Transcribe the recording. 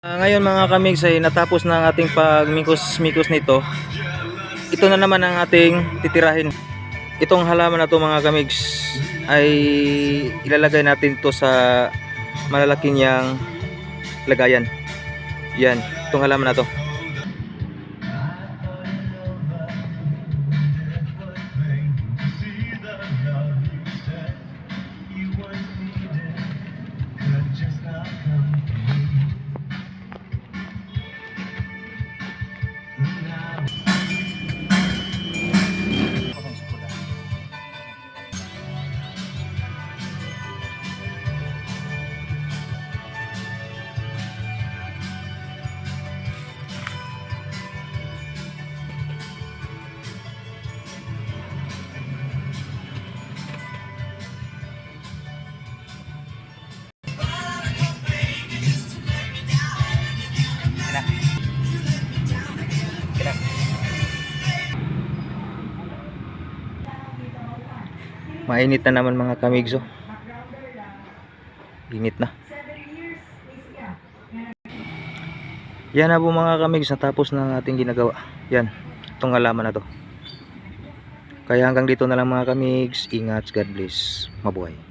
Ah, ngayon mga kamigs ay natapos na ang ating pagmikos-mikos nito. Ito na naman ang ating titirahin. Itong halaman na to mga kamigs ay ilalagay natin to sa malalaking niyang lagayan. Yan, itong halaman na to. Mainit na naman mga kamigso. Init na. Yan na po mga kamigs, natapos na ang ating ginagawa. Yan, itong halaman na to. Kaya hanggang dito na lang mga kamigs. Ingat, God bless. Mabuhay.